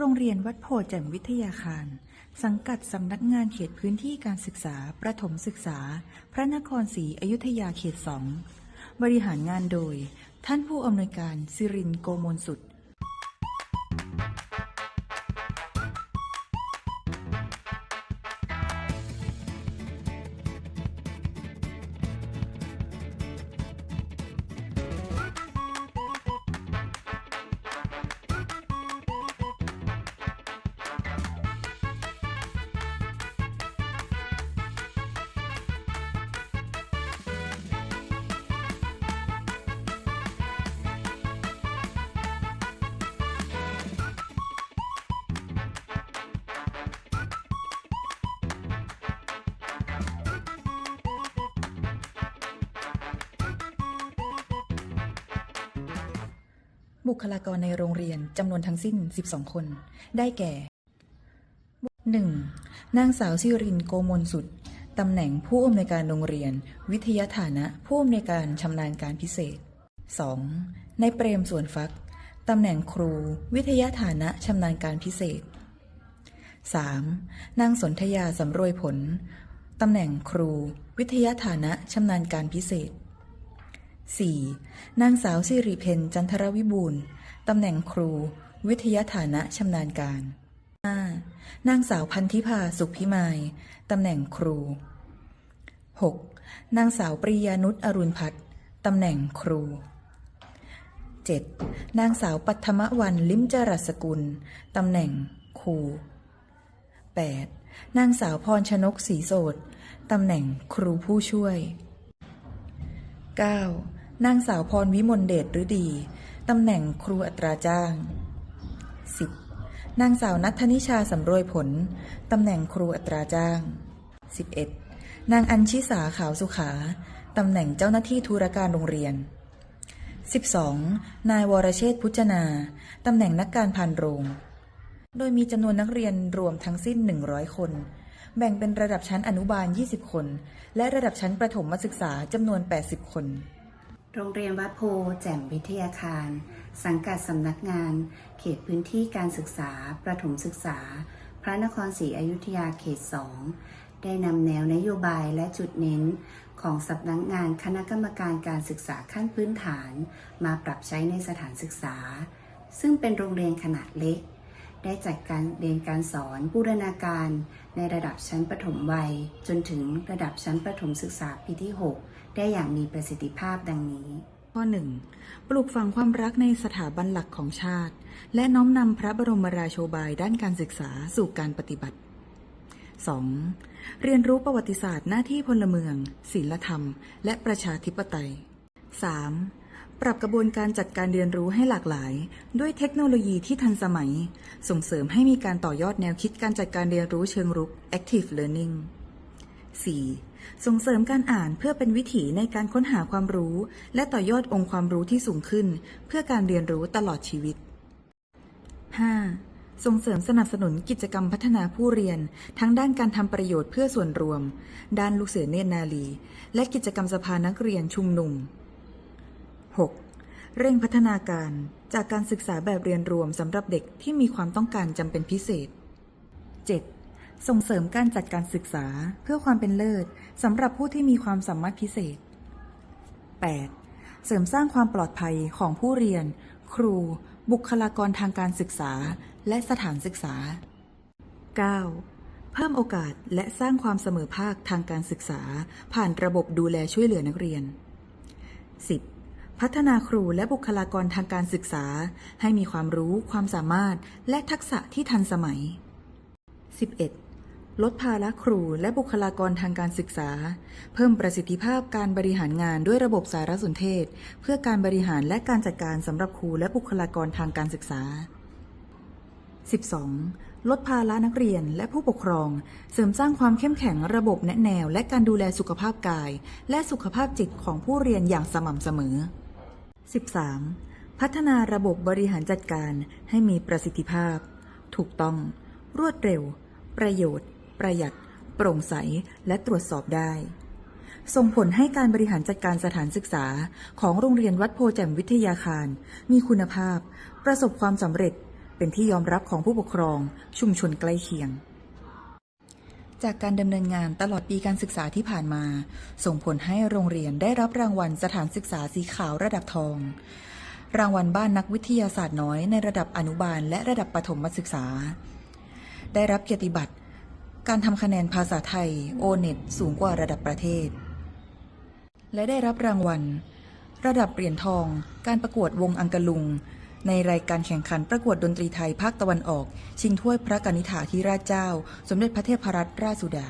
โรงเรียนวัดโพแจ่มวิทยาคาร สังกัดสำนักงานเขตพื้นที่การศึกษา ประถมศึกษา พระนครศรีอยุธยาเขตสอง บริหารงานโดย ท่านผู้อำนวยการสิรินโกมลสุด บุคลากรในโรงเรียนจำนวนทั้งสิ้น 12 คน ได้แก่ 1. นางสาวซิรินโกมลสุด ตำแหน่งผู้อำนวยการโรงเรียน วิทยาฐานะ ผู้อำนวยการชำนาญการพิเศษ 2. ในายเปรมส่วนฟัก ตำแหน่งครู วิทยาฐานะชำนาญการพิเศษ 3. นางสนธยาสำรวยผล ตำแหน่งครู วิทยาฐานะชำนาญการพิเศษ 4. นางสาวสิริเพนจันทรวิบูรณ์ตำแหน่งครู วิทยาฐานะชำนาญการ 5. นางสาวพันธิพาสุขพิมายตำแหน่งครู 6. นางสาวปริยานุชอรุณพัฒน์ตำแหน่งครู 7. นางสาวปัทมวันลิมจรัสกุลตำแหน่งครู 8. นางสาวพรชนกศรีโสดตำแหน่งครูผู้ช่วย 9. นางสาวพรวิมลเดชฤดี ตำแหน่งครูอัตราจ้าง 10. นางสาวนัทนิชาสำรวยผล ตำแหน่งครูอัตราจ้าง 11. นางอัญชิสาขาวสุขา ตำแหน่งเจ้าหน้าที่ธุรการโรงเรียน 12. นายวรเชษพุจนา ตำแหน่งนักการพานโรง โดยมีจำนวนนักเรียนรวมทั้งสิ้น 100 คน แบ่งเป็นระดับชั้นอนุบาล 20 คน และระดับชั้นประถมศึกษาจำนวน 80 คน โรงเรียนวัดโพแจ่มวิทยาคาร สังกัดสำนักงาน เขตพื้นที่การศึกษา ประถมศึกษา พระนครศรีอยุธยาเขต 2 ได้นำแนวนโยบายและจุดเน้น ของสำนักงานคณะกรรมการการศึกษาขั้นพื้นฐาน มาปรับใช้ในสถานศึกษา ซึ่งเป็นโรงเรียนขนาดเล็ก ได้จัดการเรียนการสอนบูรณาการ ในระดับชั้นประถมวัย จนถึงระดับชั้นประถมศึกษาปีที่ 6 ได้อย่างมีประสิทธิภาพดังนี้ ข้อ 1. ปลูกฝังความรักในสถาบันหลักของชาติ และน้อมนำพระบรมราโชบายด้านการศึกษาสู่การปฏิบัติ 2. เรียนรู้ประวัติศาสตร์หน้าที่พลเมือง ศีลธรรม และประชาธิปไตย 3. ปรับกระบวนการจัดการเรียนรู้ให้หลากหลาย ด้วยเทคโนโลยีที่ทันสมัย ส่งเสริมให้มีการต่อยอดแนวคิดการจัดการเรียนรู้เชิงรุก active learning 4. ส่งเสริมการอ่านเพื่อเป็นวิถีในการค้นหาความรู้ และต่อยอดองค์ความรู้ที่สูงขึ้น เพื่อการเรียนรู้ตลอดชีวิต 5. ส่งเสริมสนับสนุนกิจกรรมพัฒนาผู้เรียน ทั้งด้านการทำประโยชน์เพื่อส่วนรวม ด้านลูกเสือเนตรนาลี และกิจกรรมสภานักเรียนชุมนุม 6. เร่งพัฒนาการจากการศึกษาแบบเรียนรวมสำหรับเด็กที่มีความต้องการจำเป็นพิเศษ 7. ส่งเสริมการจัดการศึกษาเพื่อความเป็นเลิศสำหรับผู้ที่มีความสามารถพิเศษ 8. เสริมสร้างความปลอดภัยของผู้เรียน ครู บุคลากรทางการศึกษา และสถานศึกษา 9. เพิ่มโอกาสและสร้างความเสมอภาคทางการศึกษา ผ่านระบบดูแลช่วยเหลือนักเรียน 10. พัฒนาครูและบุคลากรทางการศึกษา ให้มีความรู้ ความสามารถ และทักษะที่ทันสมัย 11. ลดภาระครูและบุคลากรทางการศึกษา เพิ่มประสิทธิภาพการบริหารงานด้วยระบบสารสนเทศ เพื่อการบริหารและการจัดการสำหรับครูและบุคลากรทางการศึกษา 12. ลดภาระนักเรียนและผู้ปกครอง เสริมสร้างความเข้มแข็งระบบแนะแนว และการดูแลสุขภาพกาย และสุขภาพจิตของผู้เรียนอย่างสม่ำเสมอ 13. พัฒนาระบบบริหารจัดการให้มีประสิทธิภาพ ถูกต้อง รวดเร็ว ประโยชน์ ประหยัด โปร่งใส และตรวจสอบได้ ส่งผลให้การบริหารจัดการสถานศึกษา ของโรงเรียนวัดโพแจ่มวิทยาคาร มีคุณภาพ ประสบความสำเร็จ เป็นที่ยอมรับของผู้ปกครอง ชุมชนใกล้เคียงจากการดำเนินงานตลอดปีการศึกษาที่ผ่านมา ส่งผลให้โรงเรียนได้รับรางวัลสถานศึกษาสีขาวระดับทอง รางวัลบ้านนักวิทยาศาสตร์น้อยในระดับอนุบาลและระดับประถมศึกษา ได้รับเกียรติบัตร การทำคะแนนภาษาไทยโอเน็ตสูงกว่าระดับประเทศ และได้รับรางวัล ระดับเหรียญทอง การประกวดวงอังกะลุง ในรายการแข่งขันประกวดดนตรีไทยภาคตะวันออก ชิงถ้วยพระกนิษฐาธิราชเจ้า สมเด็จพระเทพรัตนราชสุดา